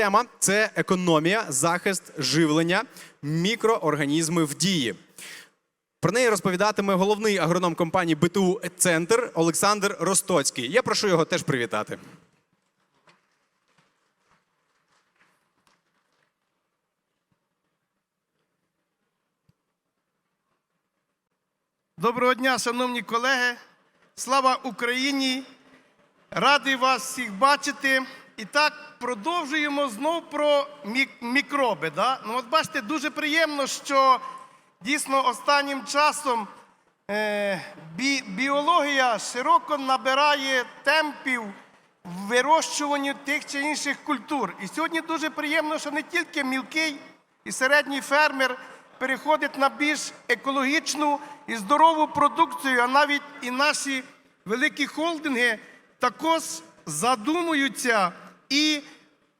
Тема це економія, захист, живлення, мікроорганізми в дії. Про неї розповідатиме головний агроном компанії БТУ Центр Олександр Ростоцький. Я прошу його теж привітати. Доброго дня, шановні колеги. Слава Україні! Радий вас всіх бачити. І так продовжуємо знов про мікроби. Да? Ну, от бачите, дуже приємно, що дійсно останнім часом е, бі- біологія широко набирає темпів в вирощуванні тих чи інших культур. І сьогодні дуже приємно, що не тільки мілкий і середній фермер переходить на більш екологічну і здорову продукцію, а навіть і наші великі холдинги також задумуються і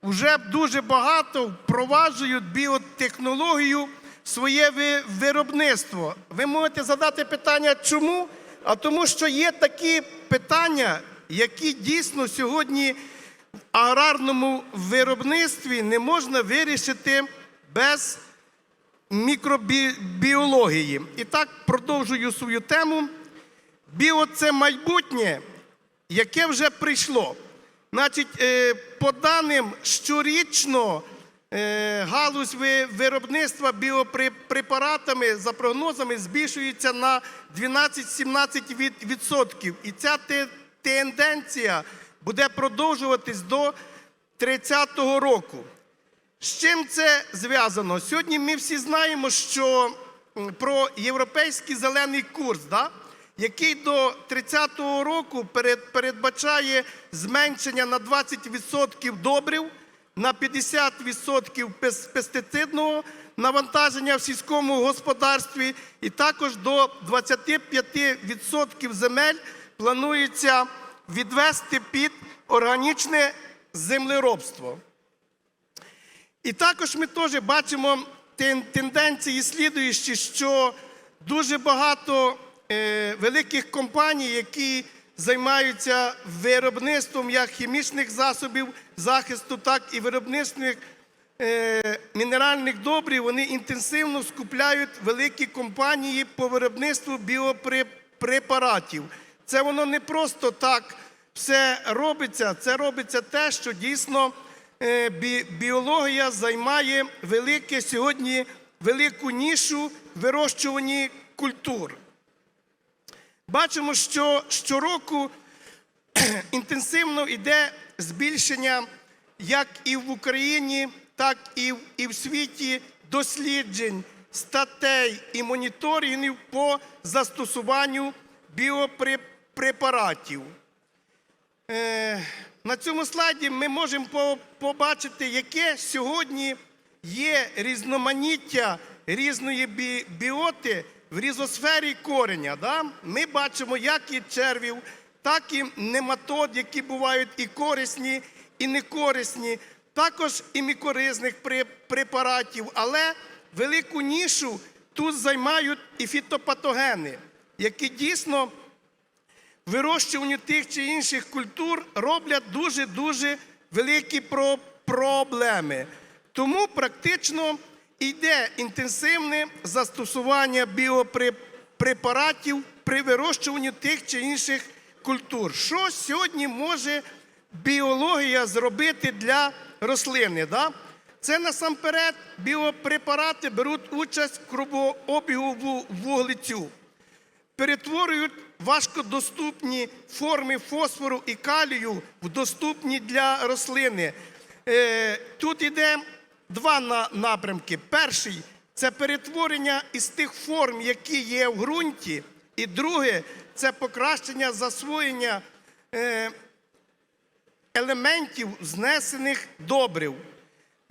вже дуже багато впроваджують біотехнологію своє виробництво. Ви можете задати питання, чому? А тому, що є такі питання, які дійсно сьогодні в аграрному виробництві не можна вирішити без мікробіології. І так продовжую свою тему. Біо це майбутнє, яке вже прийшло. Значить, е, по даним щорічно е, галузь виробництва біопрепаратами за прогнозами збільшується на 12-17 від- відсотків. І ця тенденція буде продовжуватись до 30-го року. З чим це зв'язано? Сьогодні ми всі знаємо, що про європейський зелений курс, да? Який до 30-го року передбачає зменшення на 20% добрив, на 50% пестицидного навантаження в сільському господарстві, і також до 25% земель планується відвести під органічне землеробство. І також ми теж бачимо тенденції слідуючі, що дуже багато великих компаній, які займаються виробництвом як хімічних засобів захисту, так і виробництвом е, мінеральних добрив, вони інтенсивно скупляють великі компанії по виробництву біопрепаратів. Це воно не просто так все робиться, це робиться те, що дійсно е, бі- біологія займає велике сьогодні велику нішу в вирощуванні культур. Бачимо, що щороку інтенсивно йде збільшення як і в Україні, так і в, і в світі досліджень, статей і моніторингів по застосуванню біопрепаратів. Е, На цьому слайді ми можемо по- побачити, яке сьогодні є різноманіття різної бі- біоти в різосфері кореня. Да? Ми бачимо як і червів, так і нематод, які бувають і корисні, і некорисні, також і мікоризних препаратів. Але велику нішу тут займають і фітопатогени, які дійсно вирощуванню тих чи інших культур роблять дуже-дуже великі проблеми. Тому практично йде інтенсивне застосування біопрепаратів при вирощуванні тих чи інших культур. Що сьогодні може біологія зробити для рослини? Да? Це насамперед біопрепарати беруть участь в кровообігу ву- вуглецю перетворюють важкодоступні форми фосфору і калію в доступні для рослини. Е, Тут йде два на- напрямки. Перший це перетворення із тих форм, які є в ґрунті, і друге це покращення засвоєння е, елементів знесених добрив.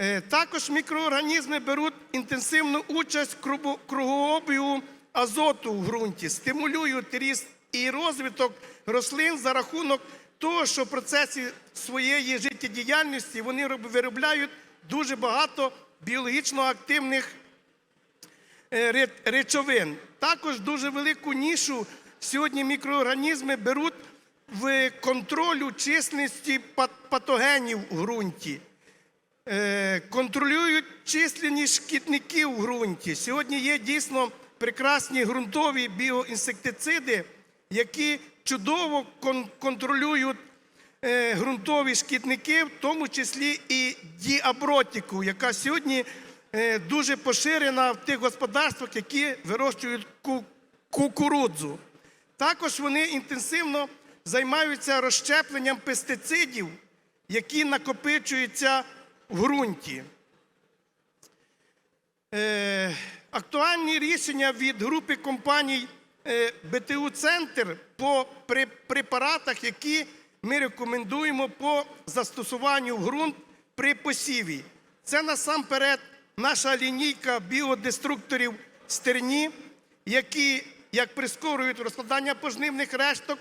Е, Також мікроорганізми беруть інтенсивну участь в кругообігу азоту в ґрунті, стимулюють ріст і розвиток рослин за рахунок того, що в процесі своєї життєдіяльності вони роб- виробляють дуже багато біологічно активних е, речовин. Також дуже велику нішу сьогодні мікроорганізми беруть в контролю численності патогенів у ґрунті. Е, контролюють численність шкідників в ґрунті. Сьогодні є дійсно прекрасні ґрунтові біоінсектициди, які чудово контролюють ґрунтові шкідники, в тому числі і діабротіку, яка сьогодні е, дуже поширена в тих господарствах, які вирощують кукурудзу. Також вони інтенсивно займаються розщепленням пестицидів, які накопичуються в ґрунті. Е, актуальні рішення від групи компаній е, БТУ Центр по препаратах, які ми рекомендуємо по застосуванню ґрунт при посіві. Це насамперед наша лінійка біодеструкторів стерні, які як прискорюють розкладання пожнивних решток,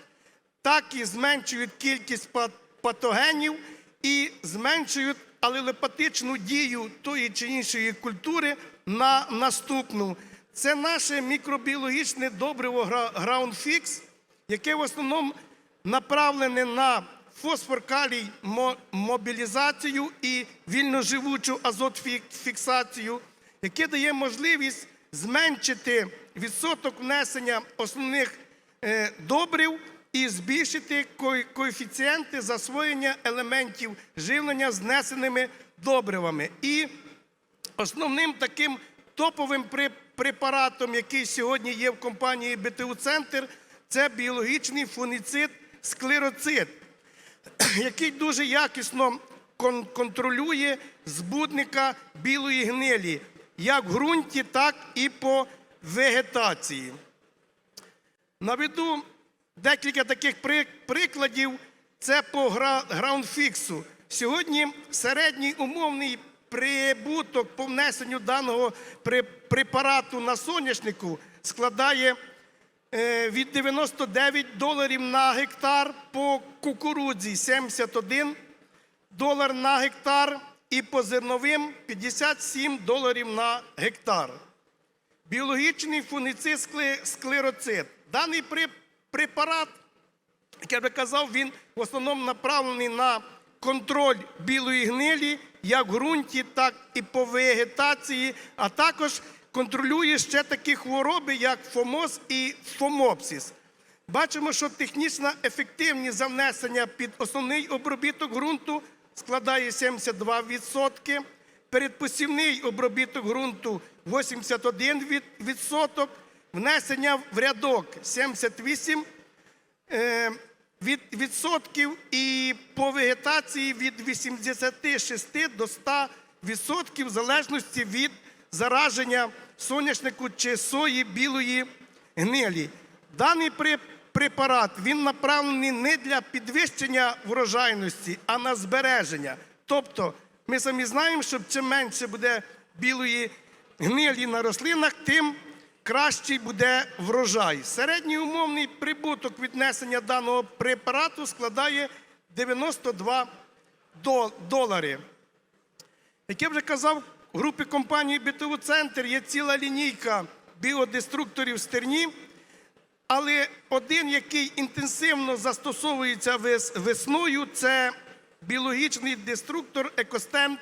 так і зменшують кількість патогенів і зменшують алелопатичну дію тої чи іншої культури на наступну. Це наше мікробіологічне добриво гра- Groundfix, яке в основному направлене на фосфор калій мобілізацію і вільноживучу азотфіксацію, яке дає можливість зменшити відсоток внесення основних е, добрив і збільшити коефіцієнти засвоєння елементів живлення з внесеними добривами. І Основним таким топовим препаратом, який сьогодні є в компанії БТУ Центр, це біологічний фуніцид склероцит, який дуже якісно контролює збудника білої гнилі, як в ґрунті, так і по вегетації. Наведу декілька таких прикладів. Це по гра- граундфіксу. Сьогодні середній умовний прибуток по внесенню даного препарату на соняшнику складає від 99 доларів на гектар, по кукурудзі 71 долар на гектар і по зерновим 57 доларів на гектар. Біологічний фуніцид скле- склероцит. Даний препарат, як я би казав, він в основному направлений на контроль білої гнилі, як в ґрунті, так і по вегетації, а також контролює ще такі хвороби, як фомоз і фомопсис. Бачимо, що технічна ефективність за внесення під основний обробіток ґрунту складає 72%, передпосівний обробіток ґрунту 81%, внесення в рядок 78%, е, і по вегетації від 86 до 100 відсотків в залежності від зараження соняшнику чи сої білої гнилі. Даний препарат він направлений не для підвищення врожайності, а на збереження. Тобто, ми самі знаємо, що чим менше буде білої гнилі на рослинах, тим кращий буде врожай. Середній умовний прибуток віднесення даного препарату складає 92 долари. Як я вже казав, в групі компанії БТУ Центр є ціла лінійка біодеструкторів стерні, але один, який інтенсивно застосовується вес- весною, це біологічний деструктор екостем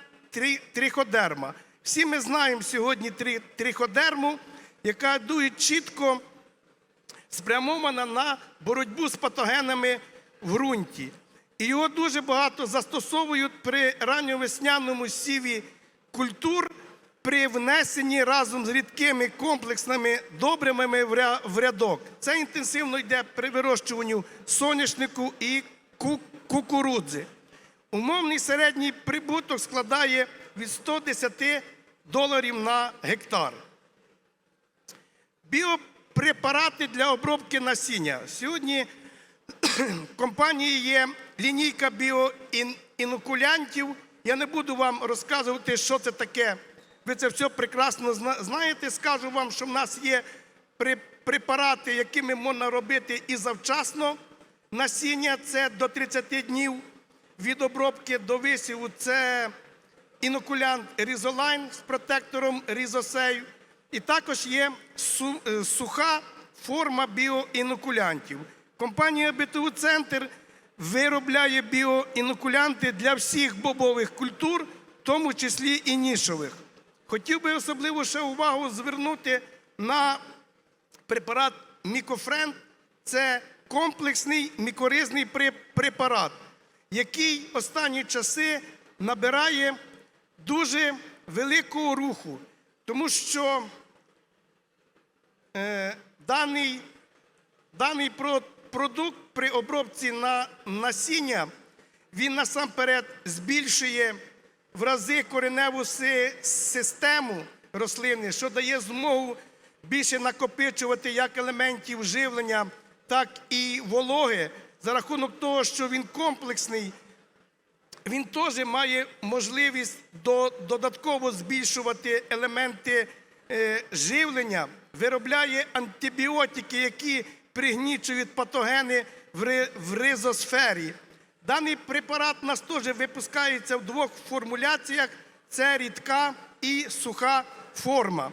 триходерма. Всі ми знаємо сьогодні трі- триходерму, яка дує чітко спрямована на боротьбу з патогенами в ґрунті. І його дуже багато застосовують при ранньовесняному сіві культур при внесенні разом з рідкими комплексними добривами в рядок. Це інтенсивно йде при вирощуванню соняшнику і кукурудзи. Умовний середній прибуток складає від 110 доларів на гектар. Біопрепарати для обробки насіння. Сьогодні в компанії є лінійка біоінокулянтів. Я не буду вам розказувати, що це таке. Ви це все прекрасно знаєте. Скажу вам, що в нас є препарати, якими можна робити і завчасно насіння. Це до 30 днів від обробки до висіву. Це інокулянт Різолайн з протектором Різосей. І також є е, суха форма біоінокулянтів. Компанія БТУ Центр виробляє біоінокулянти для всіх бобових культур, в тому числі і нішових. Хотів би особливо ще увагу звернути на препарат Мікофренд. Це комплексний мікоризний препарат, який останні часи набирає дуже великого руху, тому що е, даний, даний продукт при обробці на насіння він насамперед збільшує в рази кореневу систему рослини, що дає змогу більше накопичувати як елементів живлення, так і вологи. За рахунок того, що він комплексний він теж має можливість до, додатково збільшувати елементи е, живлення, виробляє антибіотики, які пригнічують патогени в, ризосфері. Даний препарат у нас теж випускається в двох формуляціях: це рідка і суха форма.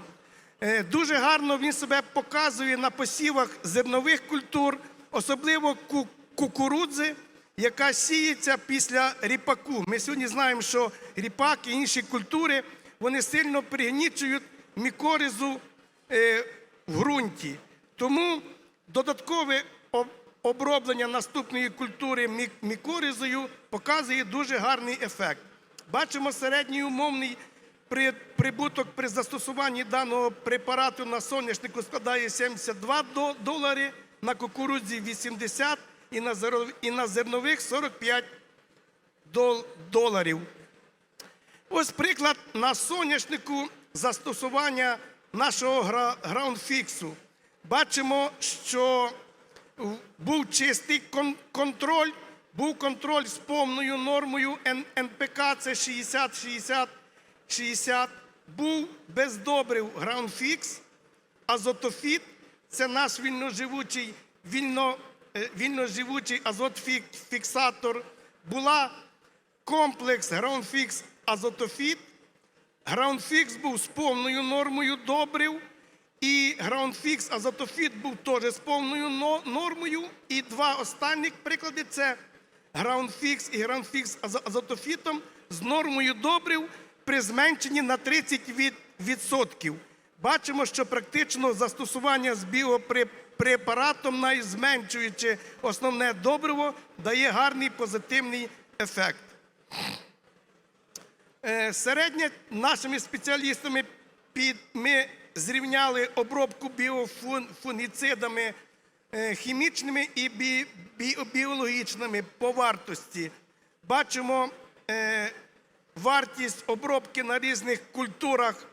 Е, Дуже гарно він себе показує на посівах зернових культур, особливо кукурудзи, яка сіється після ріпаку. Ми сьогодні знаємо, що ріпак і інші культури вони сильно пригнічують мікоризу е, в ґрунті. Тому додаткове оброблення наступної культури мі- мікоризою показує дуже гарний ефект. Бачимо середній умовний при, прибуток при застосуванні даного препарату на соняшнику складає 72 долари, на кукурудзі 80 і на, зернових 45 дол- доларів. Ось приклад на соняшнику застосування нашого гра- граундфіксу. Бачимо, що був чистий контроль, був контроль з повною нормою НПК, це 60-60-60. Був без добрив граундфікс, азотофіт це наш вільноживучий, вільно, е, вільноживучий азотфіксатор. Була комплекс Граунфікс Азотофіт. Граунфікс був з повною нормою добрив. І Граунфікс Азотофіт був теж з повною нормою. І два останніх приклади це Граунфікс і Граунфікс з азотофітом з нормою добрив при зменшенні на 30%. Бачимо, що практично застосування з біопрепаратом, навіть зменшуючи основне добриво, дає гарний позитивний ефект. Е, Середньо нашими спеціалістами під, ми зрівняли обробку біофунгіцидами е, хімічними і бі, бі, біологічними по вартості. Бачимо е, вартість обробки на різних культурах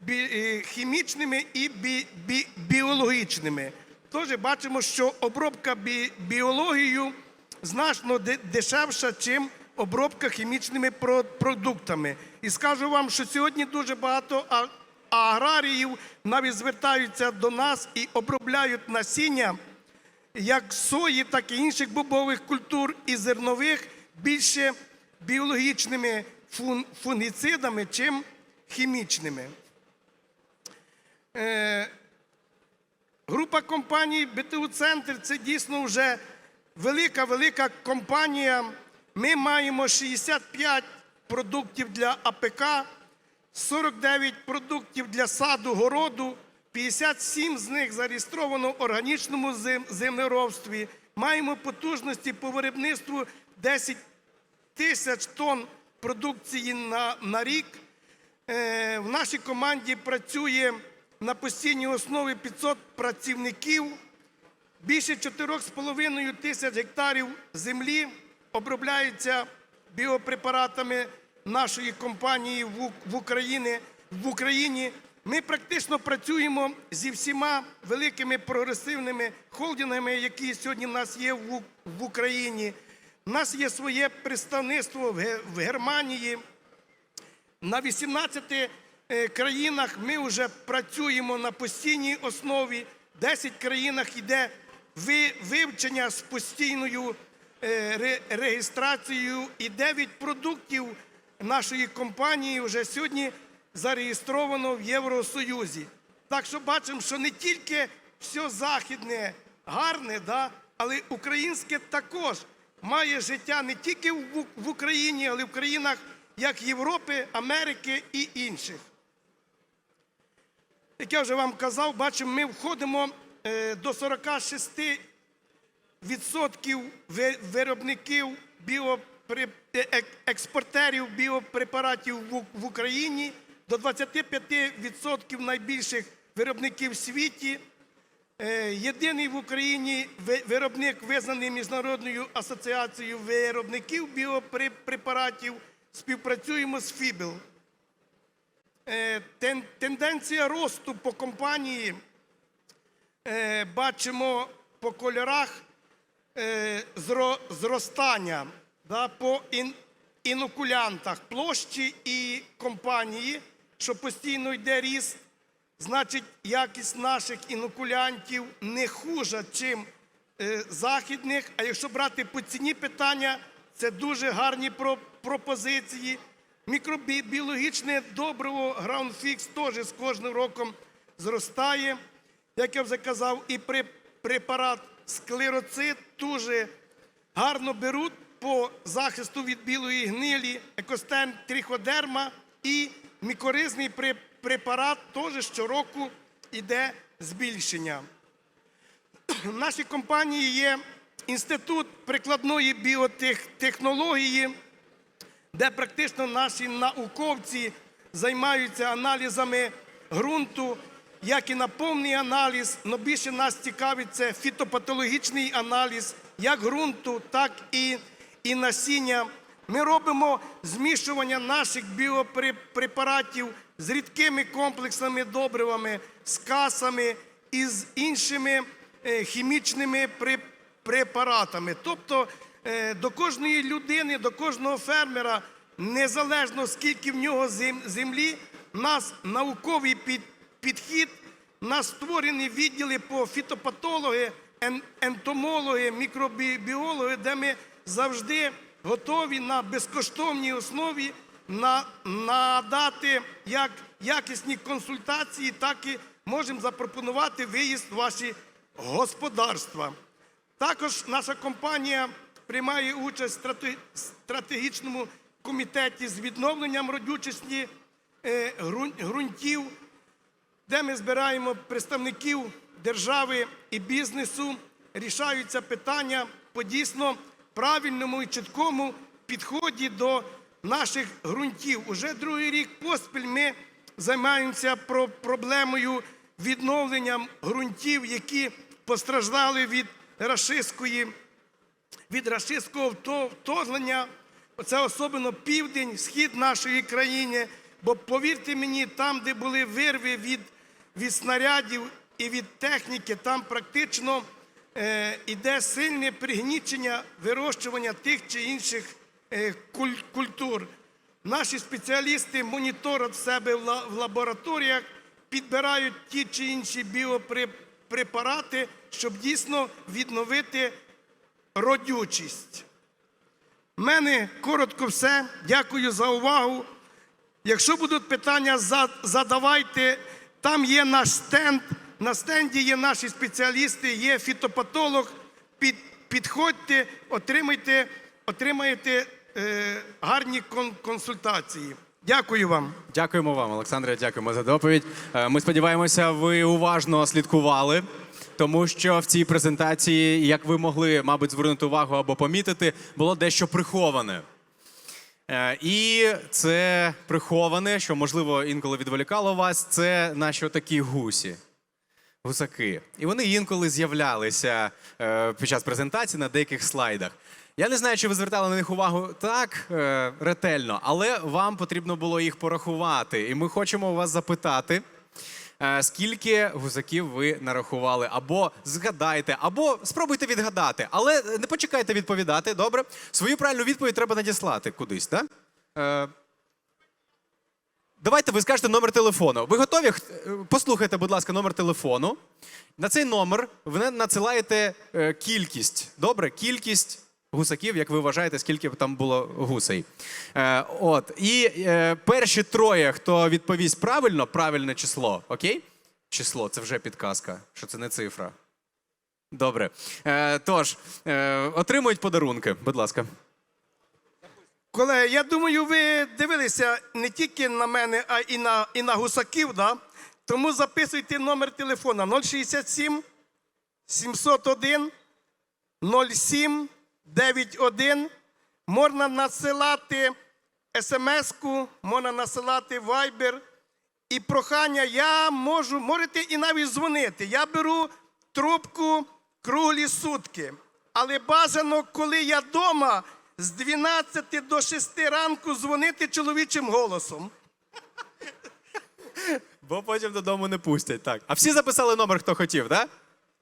бі, е, хімічними і бі, бі, біологічними. Теж бачимо, що обробка бі, біологією значно дешевша, ніж обробка хімічними продуктами. І скажу вам, що сьогодні дуже багато а- аграріїв навіть звертаються до нас і обробляють насіння як сої, так і інших бобових культур і зернових більше біологічними фун- фунгіцидами, чим хімічними. Е, Група компаній БТУ Центр це дійсно вже велика велика компанія. Ми маємо 65 продуктів для АПК, 49 продуктів для саду, городу, 57 з них зареєстровано в органічному землеробстві. Маємо потужності по виробництву 10 тисяч тонн продукції на, на рік. Е, в нашій команді працює на постійній основі 500 працівників. Більше 4,5 тисяч гектарів землі обробляється біопрепаратами нашої компанії в, Україні, в Україні. Ми практично працюємо зі всіма великими прогресивними холдингами, які сьогодні в нас є в, Україні. У нас є своє представництво в, Германії. На 18 е, країнах ми вже працюємо на постійній основі. В 10 країнах йде ви- вивчення з постійною е, реєстрацією, і 9 продуктів нашої компанії вже сьогодні зареєстровано в Євросоюзі. Так що бачимо, що не тільки все західне гарне, да, але українське також має життя не тільки в, Україні, але й в країнах як Європи, Америки і інших. Як я вже вам казав, бачимо, ми входимо е, до 46 відсотків ви- виробників біопри... е- е- експортерів біопрепаратів в, Україні, до 25% найбільших виробників в світі. Е, Єдиний в Україні виробник, визнаний Міжнародною асоціацією виробників біопрепаратів, співпрацюємо з ФІБЕЛ. Тенденція росту по компанії бачимо по кольорах зростання да, по ін- інокулянтах площі і компанії, що постійно йде ріст. Значить, якість наших інокулянтів не хужа, чим е, західних. А якщо брати по ціні питання, це дуже гарні про- пропозиції. Мікробіологічне добриво Groundfix теж з кожним роком зростає. Як я вже казав, і при препарат склероцит дуже гарно беруть по захисту від білої гнилі, екостен триходерма і мікоризний препарат теж щороку йде збільшення. В нашій компанії є інститут прикладної біотехнології, де практично наші науковці займаються аналізами ґрунту, як і на повний аналіз, але більше нас цікавить це фітопатологічний аналіз як ґрунту, так і, і насіння. Ми робимо змішування наших біопрепаратів з рідкими комплексними добривами, з касами і з іншими е, хімічними препаратами. Тобто е, до кожної людини, до кожного фермера, незалежно скільки в нього землі, у нас науковий підхід, у нас створені відділи по фітопатологи, ентомологи, мікробіологи, де ми завжди готові на безкоштовній основі на, надати як якісні консультації, так і можемо запропонувати виїзд в ваші господарства. Також наша компанія приймає участь в стратегічному комітеті з відновленням родючості е, ґрунтів, де ми збираємо представників держави і бізнесу, рішаються питання по дійсно правильному і чіткому підході до наших ґрунтів. Уже другий рік поспіль ми займаємося проблемою відновленням ґрунтів, які постраждали від рашистської від рашистського вторгнення. Це особливо південь, схід нашої країни. Бо повірте мені, там, де були вирви від, від снарядів і від техніки, там практично е, іде сильне пригнічення вирощування тих чи інших е, культур. Наші спеціалісти моніторять себе в лабораторіях, підбирають ті чи інші біопрепарати, щоб дійсно відновити родючість. У мене коротко все. Дякую за увагу. Якщо будуть питання, задавайте. Там є наш стенд. На стенді є наші спеціалісти, є фітопатолог. Під, підходьте, отримайте, отримаєте е, гарні кон- консультації. Дякую вам. Дякуємо вам, Олександре. Дякуємо за доповідь. Е, Ми сподіваємося, ви уважно слідкували, тому що в цій презентації, як ви могли, мабуть, звернути увагу або помітити, було дещо приховане. Е, І це приховане, що можливо інколи відволікало вас. Це наші такі гусі. Гусаки. І вони інколи з'являлися е, під час презентації на деяких слайдах. Я не знаю, чи ви звертали на них увагу так е, ретельно, але вам потрібно було їх порахувати. І ми хочемо вас запитати, е, скільки гусаків ви нарахували, або згадайте, або спробуйте відгадати. Але не почекайте відповідати. Добре? Свою правильну відповідь треба надіслати кудись, так? Давайте ви скажете номер телефону. Ви готові? Е, Послухайте, будь ласка, номер телефону. На цей номер ви надсилаєте е, кількість. Добре, кількість гусаків, як ви вважаєте, скільки там було гусей. Е, от. І перші троє, хто відповість правильно, правильне число, окей? Число це вже підказка, що це не цифра. Добре. Тож, отримують подарунки, будь ласка. Колеги, я думаю, ви дивилися не тільки на мене, а і на, і на гусаків, да? тому записуйте номер телефона 067 701 07 91. Можна надсилати смс-ку, можна надсилати Viber. І прохання, я можу, можете і навіть дзвонити. Я беру трубку круглі сутки. Але бажано, коли я вдома, з 12 до 6 ранку дзвонити чоловічим голосом. Бо потім додому не пустять. Так. А всі записали номер, хто хотів, так?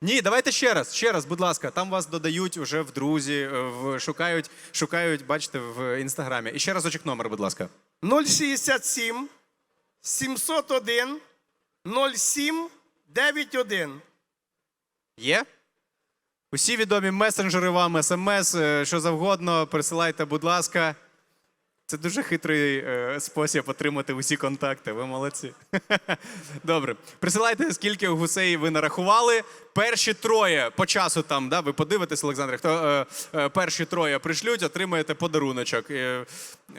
Ні, давайте ще раз, ще раз, будь ласка. Там вас додають вже в друзі, е, в, шукають, шукають, бачите, в інстаграмі. І ще разочок номер, будь ласка. 067 701 07 91. Є? Усі відомі месенджери вам, смс, е, що завгодно, присилайте, будь ласка. Це дуже хитрий е, спосіб отримати усі контакти. Ви молодці. Добре. Присилайте, скільки гусей ви нарахували. Перші троє по часу там, да, ви подивитесь, Олександр, хто е, е, перші троє пришлють, отримаєте подаруночок. Е,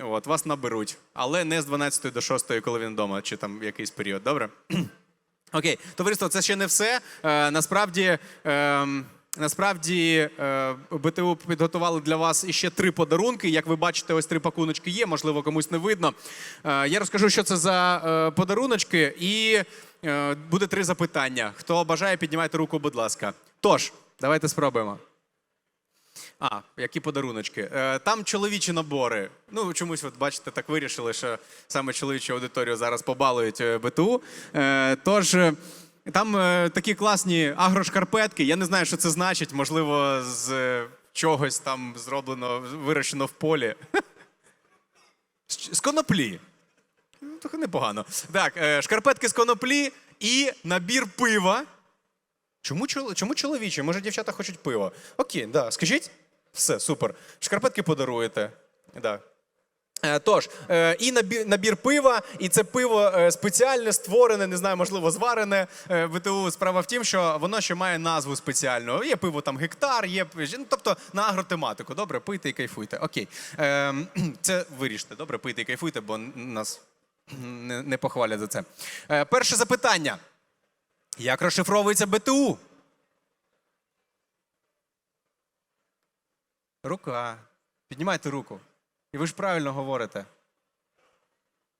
от, вас наберуть. Але не з 12 до 6, коли він вдома, чи там якийсь період. Добре? Окей, товариство, це ще не все. Е, насправді, е, насправді е, БТУ підготували для вас іще три подарунки. Як ви бачите, ось три пакуночки є, можливо, комусь не видно. Е, я розкажу, що це за е, подаруночки, і буде три запитання. Хто бажає, піднімайте руку, будь ласка. Тож, давайте спробуємо. А, які подаруночки. Там чоловічі набори. Ну, чомусь, от бачите, так вирішили, що саме чоловічу аудиторію зараз побалують БТУ. Тож там е, такі класні агрошкарпетки. Я не знаю, що це значить. Можливо, з е, чогось там зроблено, вирощено в полі. З- З коноплі. Ну, Трохи непогано. Так, е, шкарпетки з коноплі і набір пива. Чому, чол- чому чоловічі? Може, дівчата хочуть пиво? Окей, да, скажіть. Все, супер. Шкарпетки подаруєте. Да. Е, Тож, е, і набір, пива, і це пиво е, спеціальне, створене, не знаю, можливо, зварене ВТУ. Справа в тім, що воно ще має назву спеціальну. Є пиво там гектар, є ну, тобто на агротематику. Добре, пийте і кайфуйте. Окей. Е, це виріште, добре, пийте і кайфуйте, бо нас не, похвалять за це. Перше запитання. Як розшифровується БТУ? Рука. Піднімайте руку. І ви ж правильно говорите.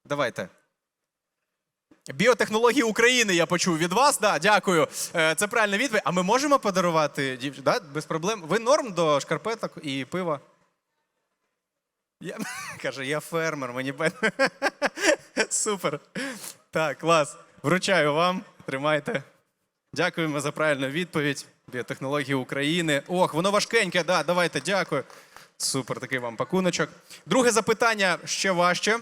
Давайте. Біотехнології України я почув від вас. Да, дякую. Е, Це правильна відповідь. А ми можемо подарувати? Да? Без проблем. Ви норм до шкарпеток і пива? Я... Каже, я фермер, мені Супер. Так, клас. Вручаю вам. Тримайте. Дякуємо за правильну відповідь. Біотехнології України. Ох, воно важкеньке, да, давайте, дякую. Супер, такий вам пакуночок. Друге запитання ще важче.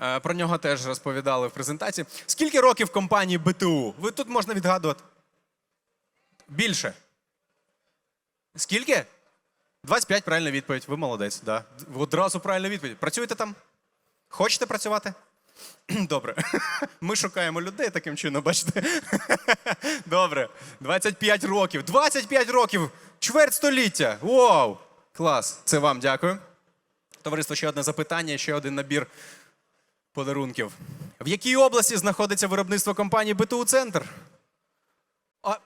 Е, Про нього теж розповідали в презентації. Скільки років компанії БТУ? Ви тут можна відгадувати. Більше. Скільки? 25 правильна відповідь. Ви молодець. Да. Одразу правильна відповідь. Працюєте там? Хочете працювати? Добре. Ми шукаємо людей таким чином, бачите? Добре. 25 років. 25 років! Чверть століття! Вау! Клас! Це вам дякую. Товариство, ще одне запитання, ще один набір подарунків. В якій області знаходиться виробництво компанії БТУ Центр? А,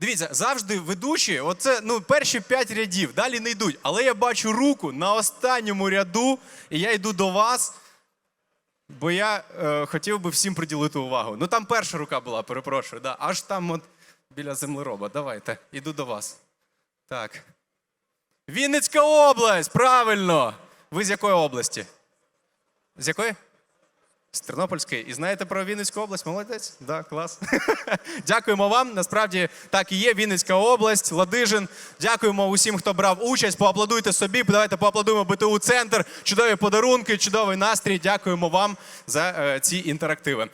дивіться, завжди ведучі, оце ну, перші п'ять рядів, далі не йдуть. Але я бачу руку на останньому ряду, і я йду до вас. Бо я е, хотів би всім приділити увагу. Ну там перша рука була, перепрошую. Да. Аж там от біля землероба. Давайте, іду до вас. Так. Вінницька область! Правильно! Ви з якої області? З якої? З Тернопільської. І знаєте про Вінницьку область? Молодець? Да, клас. Дякуємо вам. Насправді так і є. Вінницька область, Ладижин. Дякуємо усім, хто брав участь. Поаплодуйте собі. Давайте поаплодуємо БТУ Центр. Чудові подарунки, чудовий настрій. Дякуємо вам за е, ці інтерактиви.